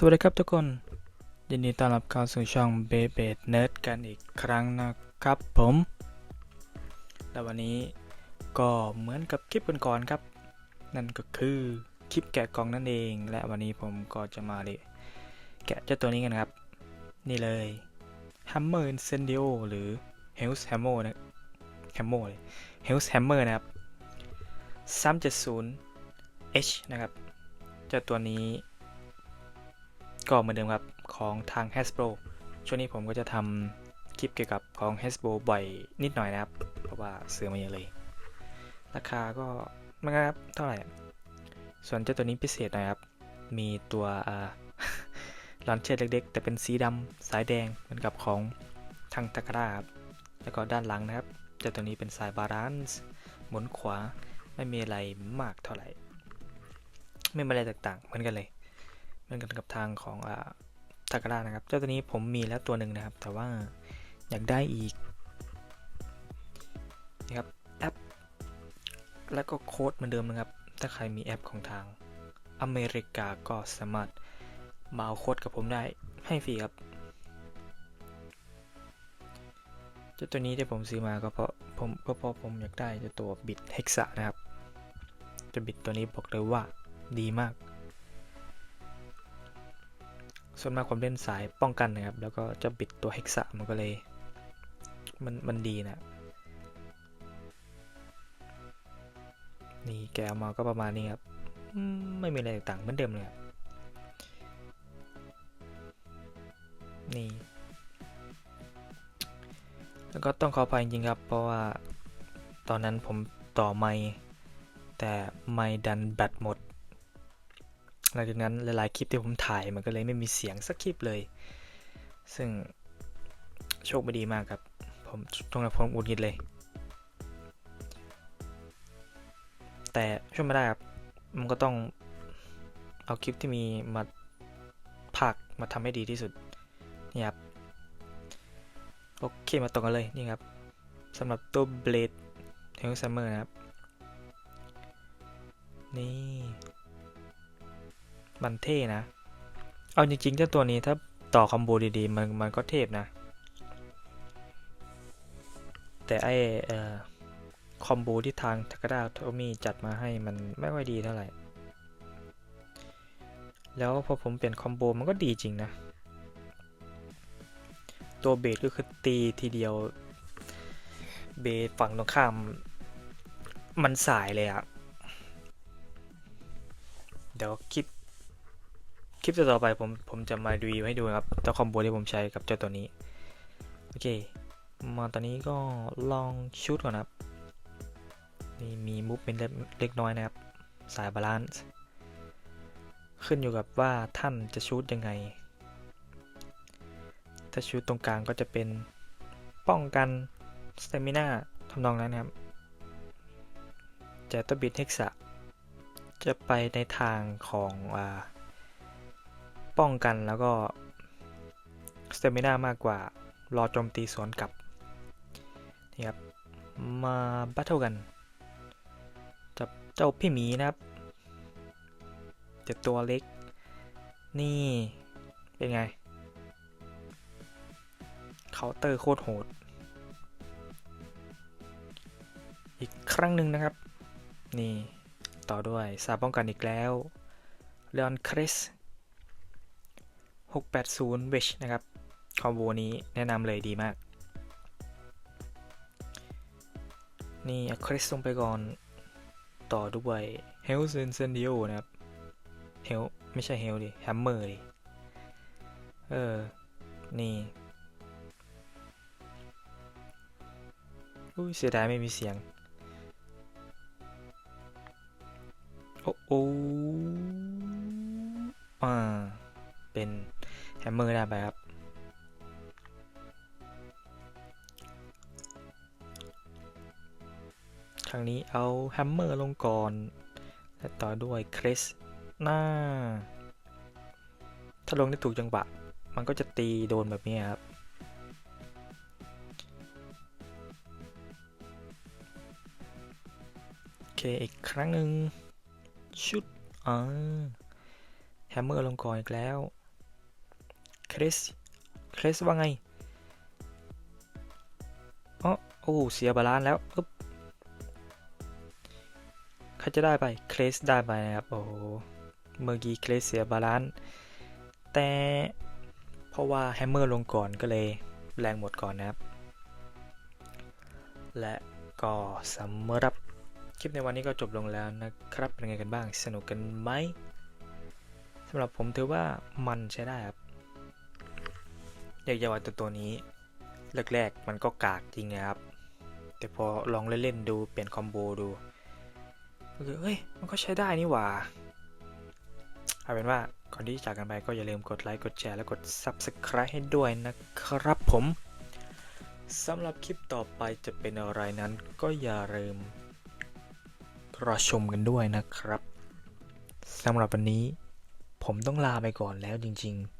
สวัสดีครับทุกคน ยินดีต้อนรับเข้าสู่ช่องเบเบดเนิร์ดกันอีกครั้งนะครับผม และวันนี้ก็เหมือนกับคลิปก่อนๆครับ นั่นก็คือคลิปแกะกล่องนั่นเอง และวันนี้ผมก็จะมาเลยแกะเจ้าตัวนี้กันครับ นี่เลย Hammer Incendio หรือ Hell's Hammer นะ Hammer เลย Hell's Hammer นะครับ 370H นะครับ เจ้าตัวนี้ ก็เหมือนเดิมครับของทาง Hasbro ช่วงนี้ผมก็จะทำคลิปเกี่ยวกับของ Hasbro บ่อยนิดหน่อยนะครับ เพราะว่าซื้อมาเยอะเลย ราคาก็ไม่ครับเท่าไหร่ ส่วนเจ้าตัวนี้พิเศษหน่อยครับ มีตัวลอนเชอร์เล็กๆ แต่เป็นสีดำสายแดงเหมือนกับของทางตะกร้าครับ แล้วก็ด้านหลังนะครับเจ้าตัวนี้เป็นสายบาลานซ์หมุนขวาไม่มีอะไรมากเท่าไหร่ ไม่มีอะไรต่างๆเหมือนกันเลย เหมือนกันกับทางของอ่าทากานะครับ เจ้าตัวนี้ผมมีแล้วตัวหนึ่งนะครับ แต่ว่าอยากได้อีกนะครับแอป แล้วก็โค้ดเหมือนเดิมนะครับ ถ้าใครมีแอปของทางอเมริกาก็สามารถมาเอาโค้ดกับผมได้ให้ฟรีครับเจ้าตัวนี้ที่ผมซื้อมาก็เพราะผมก็เพราะผมอยากได้เจ้าตัวบิดเฮกซะนะครับจะบิดตัวนี้บอกเลยว่าดีมาก ส่วนมากผมเล่นสายป้องกันนะครับ แล้วก็จะบิดตัวเฮกซะมันก็เลย มันมันดีนะ นี่แกเอามาก็ประมาณนี้ครับ ไม่มีอะไรต่างเหมือนเดิมเลยครับ นี่ แล้วก็ต้องขออภัยจริงครับ เพราะว่าตอนนั้นผมต่อไมค์แต่ไมค์ดันแบตหมด หลังจากนั้นหลายๆคลิปที่ผมถ่ายมันก็เลยไม่มีเสียงสักคลิปเลย ซึ่งโชคไม่ดีมากครับ ผมตรงนั้นผมอุดหงิดเลย แต่ช่วยไม่ได้ครับ มันก็ต้องเอาคลิปที่มีมาภาคมาทำให้ดีที่สุด นี่ครับ โอเคมาตรงกันเลยนี่ครับสำหรับตัว Blade h e l l Summer นะครับ นี่ มันเท่นะ เอาจริงๆเจ้าตัวนี้ถ้าต่อคอมโบดีๆ มันมันก็เทพนะ แต่ไอเอ่อคอมโบที่ทางทากาดาโทมีจัดมาให้มันไม่ค่อยดีเท่าไหร่ แล้วพอผมเปลี่ยนคอมโบมันก็ดีจริงนะ ตัวเบสก็คือตีทีเดียว เบสฝั่งตรงข้าม มันสายเลยอะเดี๋ยวคลิป คลิปต่อไปผมผมจะมารีวิวให้ดูครับเจ้าคอมโบที่ผมใช้กับเจ้าตัวนี้ โอเค มาตอนนี้ก็ลองชุดก่อนนะครับ นี่มีมูฟเป็นเล็กน้อยนะครับ สายบาลานซ์ขึ้นอยู่กับว่าท่านจะชุดยังไง ถ้าชุดตรงกลางก็จะเป็นป้องกันสเตมิน่าทำนองนั้นนะครับ จะตัวบิดเฮกซะจะไปในทางของอ่า ป้องกันแล้วก็สเตมิน่ามากกว่ารอโจมตีสวนกลับนี่ครับมาบัตเทิลกันจับเจ้าพี่หมีนะครับเจ็บตัวเล็ก นี่เป็นไงเคาน์เตอร์โคตรโหด อีกครั้งหนึ่งนะครับ นี่ต่อด้วยสาป้องกันอีกแล้วเลออนคริส 680 w i s h นะครับ คอมโบนี้แนะนำเลยดีมาก นี่คริสลงไปก่อน ต่อด้วย h e l l s i n c e n d i o นะครับ h e l l ไม่ใช่ h e l l ดิ Hammer ดิ เออ นี่อุ้ยเสียดายไม่มีเสียง โอ้โอ้อ่า เป็น แฮมเมอร์ได้ไปครับ ครั้งนี้เอาแฮมเมอร์ลงก่อน และต่อด้วยคริสหน้า ถ้าลงได้ถูกจังหวะ มันก็จะตีโดนแบบนี้ครับโอเคอีกครั้งหนึ่งชุดอ่าแฮมเมอร์ลงก่อนอีกแล้ว รสเครสว่าไงอ๋อโอ้เสียบาลานแล้วอึ๊บใครจะได้ไปเครสได้ไปนะครับโอ้เมื่อกี้เครสเสียบาลานแต่เพราะว่าแฮมเมอร์ลงก่อนก็เลยแรงหมดก่อนนะครับ และก็สำหรับคลิปในวันนี้ก็จบลงแล้วนะครับเป็นไงกันบ้างสนุกกันไหมสำหรับผมถือว่ามันใช้ได้ครับ อยกจะว่าตัวตัวนี้แรกๆมันก็กากจริงนะครับ แต่พอลองเล่นๆดูเปลี่ยนคอมโบดูก็คือเฮ้ยมันก็ใช้ได้นี่หว่าเอาเป็นว่าก่อนที่จะจากกันไปก็อย่าลืมกดไลค์กดแชร์และกด Subscribe ให้ด้วยนะครับผมสำหรับคลิปต่อไปจะเป็นอะไรนั้นก็อย่าลืมรอชมกันด้วยนะครับสำหรับวันนี้ผมต้องลาไปก่อนแล้วจริง ๆ